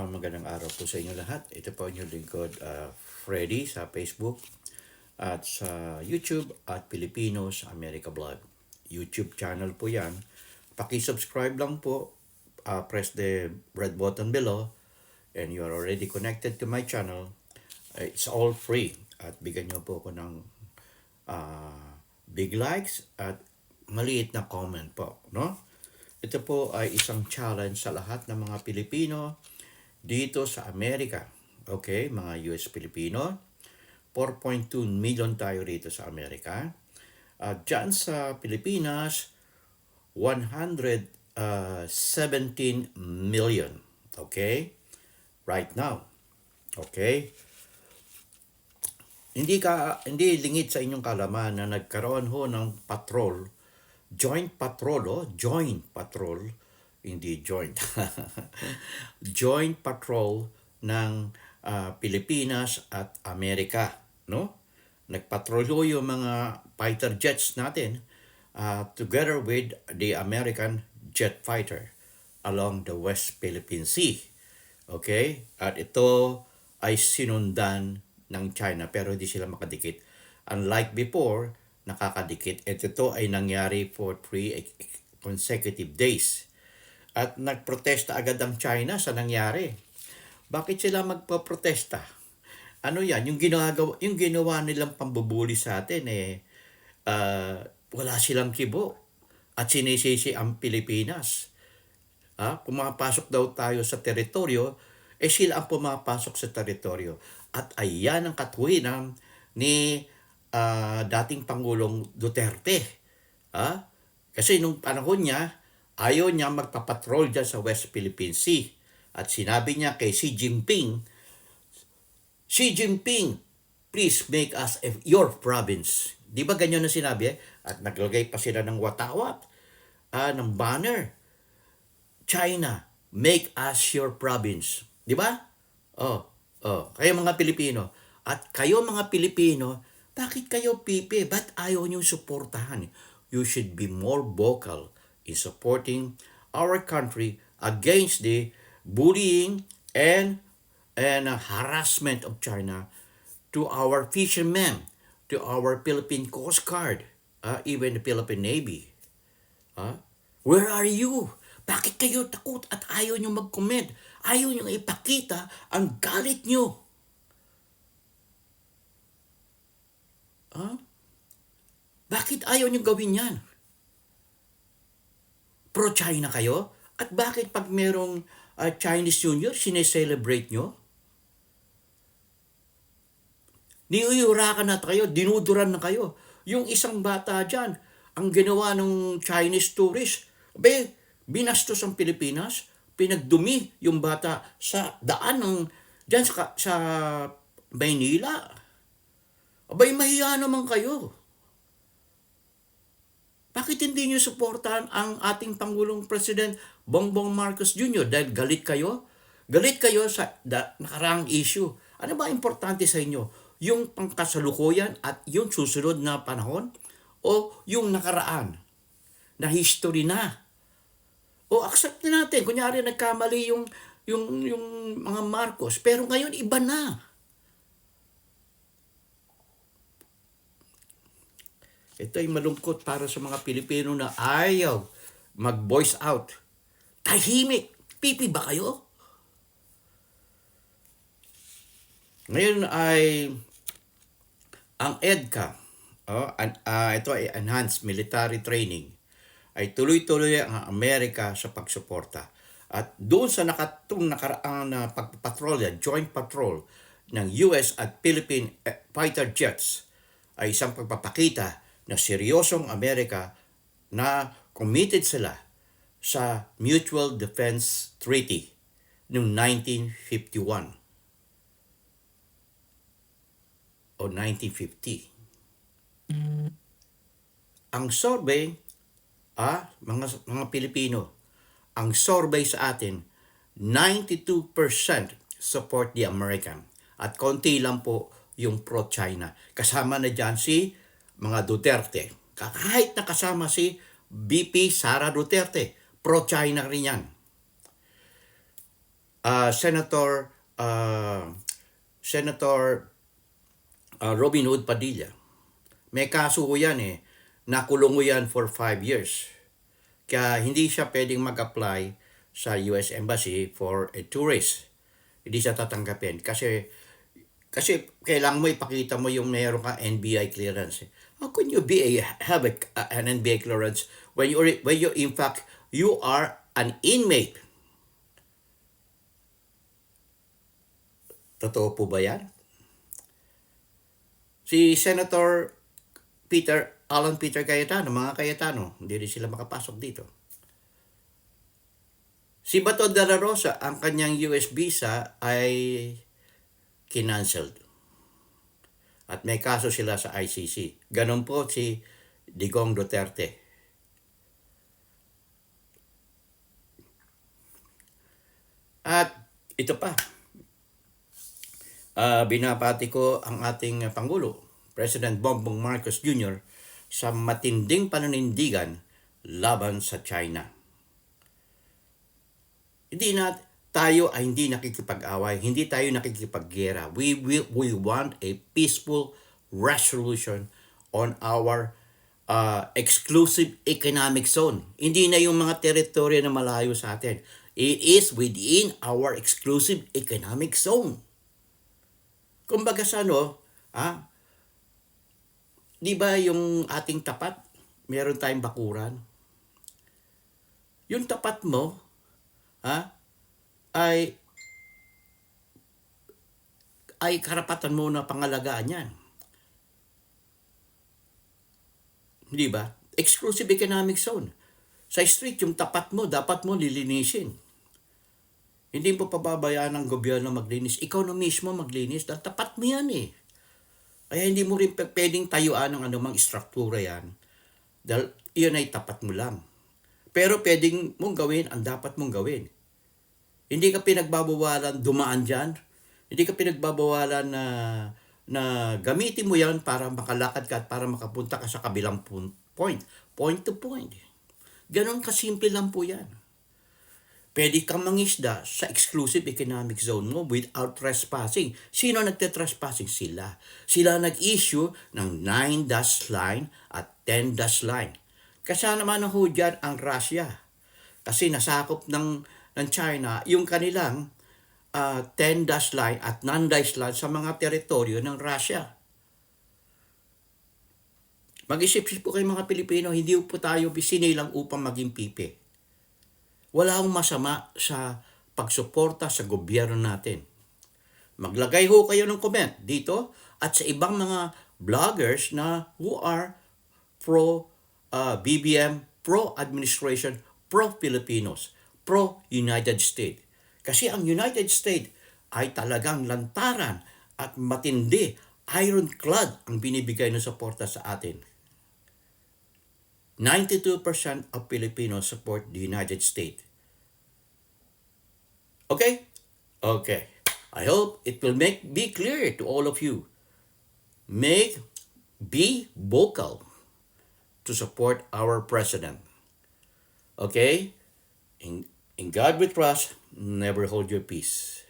Ah, magandang araw po sa inyo lahat. Ito po inyong lingkod, ah, Freddy sa Facebook at sa YouTube at Filipino sa America Blog. YouTube channel po yan. Paki-subscribe lang po. ah, press the red button below and you are already connected to my channel. Ah, It's all free. At bigyan niyo po ako ng ah, big likes at maliit na comment po. No? Ito po ay isang challenge sa lahat ng mga Pilipino dito sa Amerika. Okay, mga US Pilipino. 4.2 million tayo rito sa Amerika. At dyan sa Pilipinas, 117 million. Okay? Right now. Okay? Hindi ka hindi lingid sa inyong kalaman na nagkaroon ho ng patrol, joint patrol, oh, joint patrol, hindi joint. joint patrol ng ah, Pilipinas at Amerika, no? Nagpatrolyo yung mga fighter jets natin ah, together with the American jet fighter along the West Philippine Sea. Okay? At ito ay sinundan ng China pero hindi sila makadikit. Unlike before, nakakadikit. At ito ay nangyari for three consecutive days. At nagprotesta agad ang China sa nangyari. Bakit sila magpaprotesta? Ano yan? Yung ginagawa, yung ginawa nilang pambubuli sa atin eh, ah, wala silang kibo. At sinisisi ang Pilipinas. Ha? Pumapasok daw tayo sa teritoryo, eh sila ang pumapasok sa teritoryo. At ayan ang katuwinan ni ah, dating Pangulong Duterte. Ha? Kasi nung panahon niya, ayaw niya magpapatrol dyan sa West Philippine Sea. At sinabi niya kay Xi Jinping, Xi Jinping, please make us your province. Di ba ganyan na sinabi? eh? At naglagay pa sila ng watawat, ah, ng banner. China, make us your province. Di ba? Oh, oh. Kayo mga Pilipino. At kayo mga Pilipino, bakit kayo pipi? Ba't ayaw niyong suportahan? You should be more vocal in supporting our country against the bullying and and harassment of China to our fishermen, to our Philippine Coast Guard, uh, even the Philippine Navy. Ha? Where are you? Bakit kayo takot at ayaw nyo mag-comment? Ayaw nyo ipakita ang galit nyo. Ha? Bakit ayaw nyo gawin yan? Pro-China kayo? At bakit pag merong ah, Chinese New Year, sineselebrate nyo? Niuyurakan na kayo, dinuduran na kayo. Yung isang bata dyan, ang ginawa ng Chinese tourist, be, binastos ang Pilipinas, pinagdumi yung bata sa daan ng, dyan sa, sa Maynila. Abay, mahiya naman kayo. Bakit hindi nyo suportahan ang ating Pangulong President Bongbong Marcos Jr. dahil galit kayo? Galit kayo sa da, nakaraang issue. Ano ba importante sa inyo? Yung pangkasalukuyan at yung susunod na panahon? O yung nakaraan? Na history na? O accept na natin. Kunyari nagkamali yung, yung, yung mga Marcos. Pero ngayon iba na. Ito ay malungkot para sa mga Pilipino na ayaw mag-voice out. Tahimik. Pipi ba kayo? Ngayon ay ang EDCA, oh, an, ah, ito ay Enhanced Military Training, ay tuloy-tuloy ang Amerika sa pagsuporta. At doon sa nakatong nakaraang na pagpatrolya, joint patrol ng US at Philippine eh, fighter jets, ay isang pagpapakita na seryosong Amerika na committed sila sa Mutual Defense Treaty noong 1951 o 1950. Ang survey, ah, mga, mga Pilipino, ang survey sa atin, 92% support the American. At konti lang po yung pro-China. Kasama na dyan si mga Duterte. Kahit na kasama si BP Sara Duterte, pro-China rin yan. uh, Senator uh, Senator uh, Robin Hood Padilla. May kaso ko yan eh. Nakulong ko yan for five years. Kaya hindi siya pwedeng mag-apply sa US Embassy for a tourist. Hindi siya tatanggapin. Kasi kasi kailangan mo ipakita mo yung meron ka NBI clearance. How can you be a, have a, an NBI clearance when you when you in fact you are an inmate? Totoo po ba yan? Si Senator Peter, Alan Peter Cayetano, mga Cayetano, hindi rin sila makapasok dito. Si Bato de la Rosa, ang kanyang US visa ay kinancelled. At may kaso sila sa ICC. Ganon po si Digong Duterte. At ito pa, Ah, binabati ko ang ating Pangulo, President Bongbong Marcos Jr. sa matinding pananindigan laban sa China. Hindi na tayo ay hindi nakikipag-away, hindi tayo nakikipaggera. We, we, we want a peaceful resolution on our uh, exclusive economic zone. Hindi na yung mga teritoryo na malayo sa atin. It is within our exclusive economic zone. Kumbaga sa ano, ah, di ba yung ating tapat, meron tayong bakuran? Yung tapat mo, ha, ay ay karapatan mo na pangalagaan yan. Di ba? Exclusive economic zone. Sa street, yung tapat mo, dapat mo lilinisin. Hindi mo pababayaan ng gobyerno maglinis. Ikaw na mismo maglinis dahil tapat mo yan eh. Kaya hindi mo rin pwedeng tayuan ng anumang istruktura yan. Dahil iyon ay tapat mo lang. Pero pwedeng mong gawin ang dapat mong gawin. Hindi ka pinagbabawalan dumaan dyan. Hindi ka pinagbabawalan na na gamitin mo yan para makalakad ka at para makapunta ka sa kabilang point. Point to point. Ganon kasimple lang po yan. Pwede kang mangisda sa exclusive economic zone mo without trespassing. Sino nagte-trespassing? Sila. Sila nag-issue ng 9 dash line at 10 dash line. Kasama naman ho dyan ang Russia. Kasi nasakop ng, ng China yung kanilang uh, 10 dash line at 9 dash line sa mga teritoryo ng Russia. Mag-isip-isip po kayo mga Pilipino, hindi po tayo sinilang upang maging pipi. Wala akong masama sa pagsuporta sa gobyerno natin. Maglagay ho kayo ng comment dito at sa ibang mga vloggers na who are pro uh, BBM, pro administration, pro Filipinos, pro United States. Kasi ang United States ay talagang lantaran at matindi, ironclad ang binibigay ng suporta sa atin. 92% of Filipinos support the United States. Okay? Okay. I hope it will make be clear to all of you. Make be vocal to support our president. Okay? In, in God we trust, never hold your peace.